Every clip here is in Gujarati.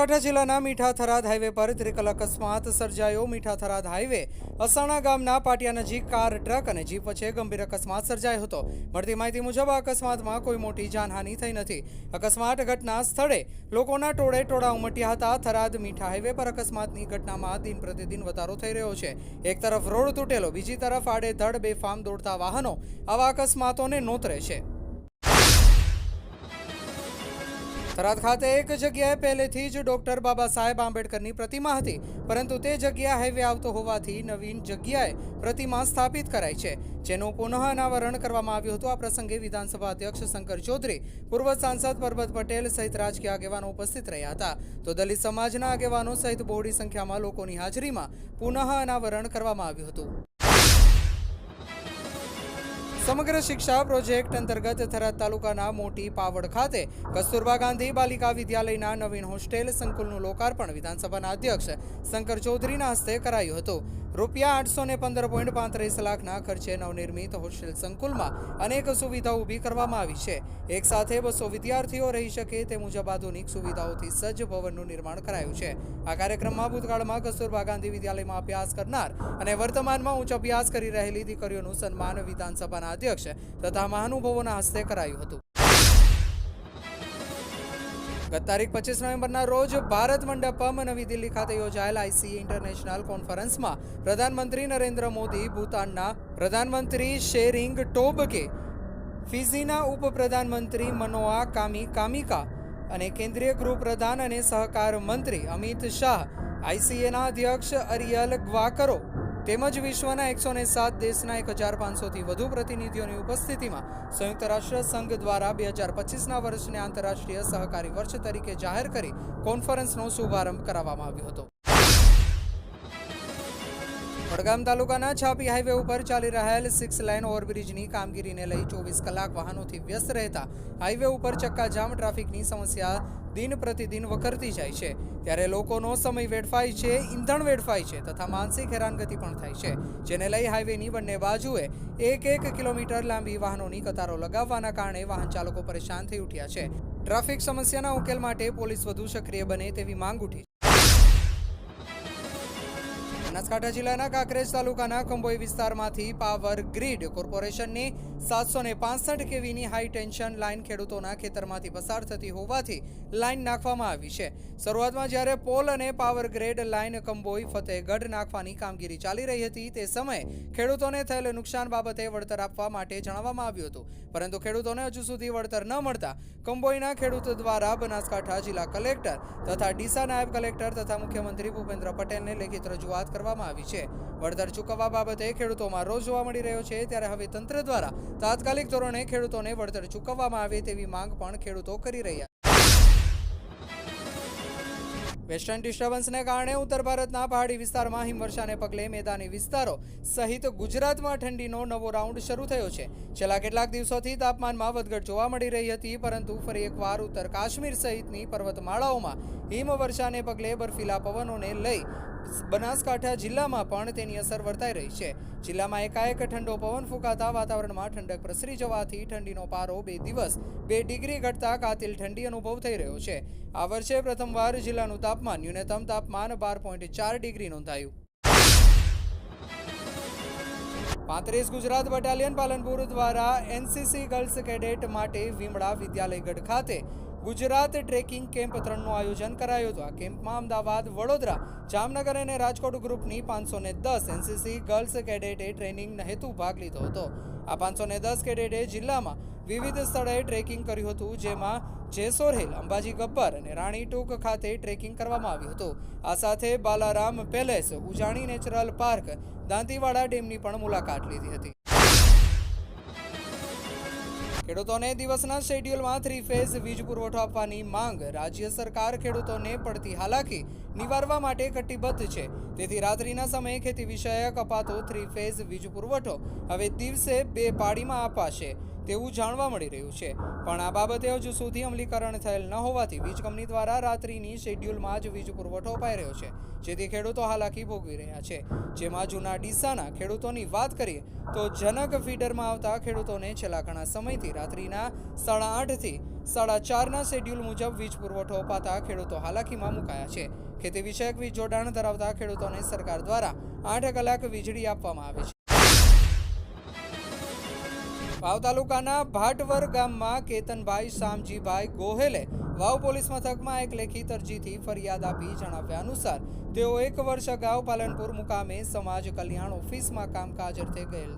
બનાસકાંઠા જિલ્લાના મીઠા થરાદ હાઈવે પર ત્રિકલ અકસ્માત સર્જાયો. મીઠા થરાદ હાઈવે અસાણા ગામના પાટિયા નજીક કાર, ટ્રક અને જીપ વચ્ચે ગંભીર અકસ્માત સર્જાયો હતો. મળતી માહિતી મુજબ આ અકસ્માતમાં કોઈ મોટી જાનહાનિ થઈ નથી. અકસ્માત ઘટના સ્થળે લોકોના ટોળે ટોળા ઉમટ્યા હતા. થરાદ મીઠા હાઈવે પર અકસ્માતની ઘટનામાં દિન પ્રતિદિન વધારો થઈ રહ્યો છે. એક તરફ રોડ તૂટેલો, બીજી તરફ આડેધડ બેફામ દોડતા વાહનો આવા અકસ્માતોને નોતરે છે. થરાદ ખાતે એક જગ્યાએ પહેલેથી જ ડોક્ટર બાબા સાહેબ આંબેડકરની પ્રતિમા હતી, પરંતુ તે જગ્યા હાઈવે આવતો હોવાથી નવીન જગ્યાએ પ્રતિમા સ્થાપિત કરાઈ છે, જેનું પુનઃ અનાવરણ કરવામાં આવ્યું હતું. આ પ્રસંગે વિધાનસભા અધ્યક્ષ શંકર ચૌધરી, પૂર્વ સાંસદ પરબત પટેલ સહિત રાજકીય આગેવાનો ઉપસ્થિત રહ્યા હતા. તો દલિત સમાજના આગેવાનો સહિત બહોળી સંખ્યામાં લોકોની હાજરીમાં પુનઃ અનાવરણ કરવામાં આવ્યું હતું. સમગ્ર શિક્ષા પ્રોજેક્ટ અંતર્ગત થરાદ તાલુકાના મોટી પાવડ ખાતે કસ્તુરબા ગાંધી બાલિકા વિદ્યાલયના નવીન હોસ્ટેલ સંકુલનું લોકાર્પણ વિધાનસભાના અધ્યક્ષ શંકર ચૌધરીના હસ્તે કરાયું હતું. રૂપિયા આઠસો ને પંદર પોઈન્ટ પાંત્રીસ લાખના ખર્ચે નવનિર્મિત હોસ્ટેલ સંકુલમાં અનેક સુવિધાઓ ઊભી કરવામાં આવી છે. એક સાથે બસો વિદ્યાર્થીઓ રહી શકે તે મુજબ આધુનિક સુવિધાઓથી સજ્જ ભવનનું નિર્માણ કરાયું છે. આ કાર્યક્રમમાં ભૂતકાળમાં કસ્તુરબા ગાંધી વિદ્યાલયમાં અભ્યાસ કરનાર અને વર્તમાનમાં ઉચ્ચ અભ્યાસ કરી રહેલી દીકરીઓનું સન્માન વિધાનસભાના અધ્યક્ષ તથા મહાનુભાવોના હસ્તે કરાયું હતું. ગત તારીખ પચીસ નવેમ્બરના રોજ ભારત મંડપમ નવી દિલ્હી ખાતે યોજાયેલ આઈસીએ ઇન્ટરનેશનલ કોન્ફરન્સમાં પ્રધાનમંત્રી નરેન્દ્ર મોદી ભૂતાનના પ્રધાનમંત્રી શેરિંગ ટોબકે ફિઝીના ઉપપ્રધાનમંત્રી મનોઆ કામી કામિકા અને કેન્દ્રીય ગૃહપ્રધાન અને સહકાર મંત્રી અમિત શાહ, આઈસીએના અધ્યક્ષ અરિયલ ગ્વાકરો તેમજ વિશ્વના એકસો ને સાત દેશના એક હજાર પાંચસોથી વધુ પ્રતિનિધિઓની ઉપસ્થિતિમાં સંયુક્ત રાષ્ટ્ર સંઘ દ્વારા બે હજાર પચીસના વર્ષને આંતરરાષ્ટ્રીય સહકારી વર્ષ તરીકે જાહેર કરી કોન્ફરન્સનો શુભારંભ કરાવવામાં આવ્યો હતો. વડગામ તાલુકાના છાપી હાઈવે ઉપર ચાલી રહેલ સિક્સ લાઇન ઓવરબ્રિજની કામગીરીને લઈ ચોવીસ કલાક વાહનોથી વ્યસ્ત રહેતા હાઈવે ઉપર ચક્કાજામ ટ્રાફિકની સમસ્યા દિન પ્રતિદિન વકરતી જાય છે. ત્યારે લોકોનો સમય વેડફાય છે, ઈંધણ વેડફાય છે તથા માનસિક હેરાનગતિ પણ થાય છે. જેને લઈ હાઈવેની બંને બાજુએ એક એક કિલોમીટર લાંબી વાહનોની કતારો લગાવવાના કારણે વાહન ચાલકો પરેશાન થઈ ઉઠ્યા છે. ટ્રાફિક સમસ્યાના ઉકેલ માટે પોલીસ વધુ સક્રિય બને તેવી માંગ ઉઠી બનાસકાંઠા જિલ્લાના કાંકરેજ તાલુકાના કંબોઈ વિસ્તારમાંથી પાવર ગ્રીડ કોર્પોરેશનની સાતસો ને પાસઠ કેવીની હાઈ ટેન્શન લાઇન ખેડૂતોના ખેતરમાંથી પસાર થતી હોવાથી લાઇન નાખવામાં આવી છે. શરૂઆતમાં જ્યારે પોલ અને power grid line Kamboi Fatehgarh નાખવાની કામગીરી ચાલી રહી હતી તે સમયે ખેડૂતોને થયેલ નુકસાન બાબતે વળતર આપવા માટે જણાવવામાં આવ્યું હતું. પરંતુ ખેડૂતોને હજુ સુધી વળતર ન મળતા કંબોઈના ખેડૂત દ્વારા બનાસકાંઠા જિલ્લા કલેક્ટર તથા ડીસા નાયબ કલેક્ટર તથા મુખ્યમંત્રી ભૂપેન્દ્ર પટેલને લેખિત રજૂઆત કરવામાં આવી છે. વળતર ચૂકવવા બાબતે ખેડૂતોમાં રોજ જોવા મળી રહ્યો છે, ત્યારે હવે તંત્ર દ્વારા તાત્કાલિક ધોરણે ખેડૂતોને વળતર ચૂકવવામાં આવે તેવી માંગ પણ ખેડૂતો કરી રહ્યા વેસ્ટર્ન ડિસ્ટર્બન્સને કારણે ઉત્તર ભારતના પહાડી વિસ્તારમાં હિમવર્ષાને પગલે મેદાની વિસ્તારો સહિત ગુજરાતમાં ઠંડીનો નવો રાઉન્ડ શરૂ થયો છે. છેલ્લા કેટલાક દિવસોથી તાપમાનમાં વધઘટ જોવા મળી રહી હતી, પરંતુ ફરી એકવાર ઉત્તર કાશ્મીર સહિતની પર્વતમાળાઓમાં હિમવર્ષાને પગલે બર્ફીલા પવનોને લઈ બનાસકાંઠા જિલ્લામાં પણ તેની અસર વર્તાઈ રહી છે. જિલ્લામાં એકાએક ઠંડો પવન ફૂંકાતા વાતાવરણમાં ઠંડક પ્રસરી જવાથી ઠંડીનો પારો બે દિવસ બે ડિગ્રી ઘટતા કાતિલ ઠંડી અનુભવ થઈ રહ્યો છે. આ વર્ષે પ્રથમવાર જિલ્લાનું તાપમાન ન્યૂનતમ તાપમાન બાર પોઈન્ટ ચાર ડિગ્રી નોંધાયું. પાંત્રીસ ગુજરાત બટાલિયન પાલનપુર દ્વારા એનસીસી ગર્લ્સ કેડેટ માટે વિમળા વિદ્યાલયગઢ ખાતે ગુજરાત ટ્રેકિંગ કેમ્પ ત્રણનું આયોજન કરાયું હતું. આ કેમ્પમાં અમદાવાદ, વડોદરા, જામનગર અને રાજકોટ ગ્રુપની પાંચસો ને દસ એનસીસી ગર્લ્સ કેડેટે ટ્રેનિંગ હેતુ ભાગ લીધો હતો. આ પાંચસો ને દસ કેડેટે જિલ્લામાં વિવિધ સ્થળે ટ્રેકિંગ કર્યું હતું, જેમાં જેસોર હિલ, અંબાજી ગબ્બર અને રાણી ટૂંક ખાતે ટ્રેકિંગ કરવામાં આવ્યું હતું. આ સાથે બાલારામ પેલેસ, ઉજાણી નેચરલ પાર્ક, દાંતીવાડા ડેમની પણ મુલાકાત લીધી હતી. ખેડૂતોને દિવસના શેડ્યુલમાં થ્રી ફેઝ વીજ પુરવઠો આપવાની માંગ. રાજ્ય સરકાર ખેડૂતોને પડતી હાલાકી નિવારવા માટે કટિબદ્ધ છે. તેથી રાત્રિના સમયે ખેતી વિષયક અપાતો થ્રી ફેઝ વીજ પુરવઠો હવે દિવસે બે પાળીમાં અપાશે. તેવું જાણવા મળી રહ્યું છે. પણ આ બાબતે હજુ સુધી અમલીકરણ થયેલ ન હોવાથી વીજ કંપની દ્વારા રાત્રિની શેડ્યુલમાં જ વીજ પુરવઠો અપાઈ રહ્યો છે. જેથી ખેડૂતો હાલાકી ભોગવી રહ્યા છે. જેમાં જૂના ડીસાના ખેડૂતોની વાત કરીએ તો જનક ફીડરમાં આવતા ખેડૂતોને છેલ્લા ઘણા સમયથી રાત્રિના સાડા આઠથી સાડા ચારના શેડ્યુલ મુજબ વીજ પુરવઠો અપાતા ખેડૂતો હાલાકીમાં મુકાયા છે. ખેતી વિષયક વીજ જોડાણ ધરાવતા ખેડૂતોને સરકાર દ્વારા આઠ કલાક વીજળી આપવામાં આવે છે. વાવ તાલુકાના ભાટવર ગામમાં કેતનભાઈ શામજીભાઈ ગોહેલે વાવ પોલીસ મથકમાં એક લેખિત અરજીથી ફરિયાદ આપી જણાવ્યા અનુસાર, તેઓ એક વર્ષ અગાઉ પાલનપુર મુકામે સમાજ કલ્યાણ ઓફિસમાં કામકાજ અર્થે ગયેલ.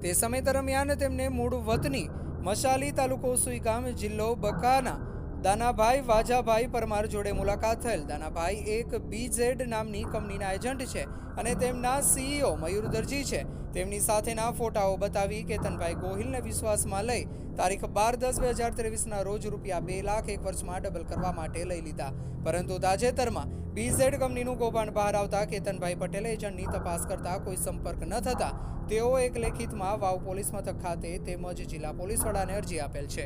તે સમય દરમિયાન તેમને મૂળ વતની મશાલી તાલુકો સુઈગામ જિલ્લો બકાના દાનાભાઈ વાજાભાઈ પરમાર જોડે મુલાકાત થયેલ. દાનાભાઈ એક બીઝેડ નામની કંપનીના એજન્ટ છે અને તેમના સીઈઓ મયુર દરજી છે. તેમની સાથેના ફોટાઓ બતાવી કેતનભાઈ ગોહિલને વિશ્વાસમાં લઈ તારીખ બાર દસ બે હજાર ત્રેવીસના રોજ રૂપિયા બે લાખ એક વર્ષમાં ડબલ કરવા માટે લઈ લીધા. પરંતુ તાજેતરમાં બીઝેડ કંપનીનું કૌભાંડ બહાર આવતા કેતનભાઈ પટેલે એજન્ટની તપાસ કરતા કોઈ સંપર્ક ન થતા તેઓ એક લેખિતમાં વાવ પોલીસ મથક ખાતે તેમજ જિલ્લા પોલીસ વડાને અરજી આપેલ છે.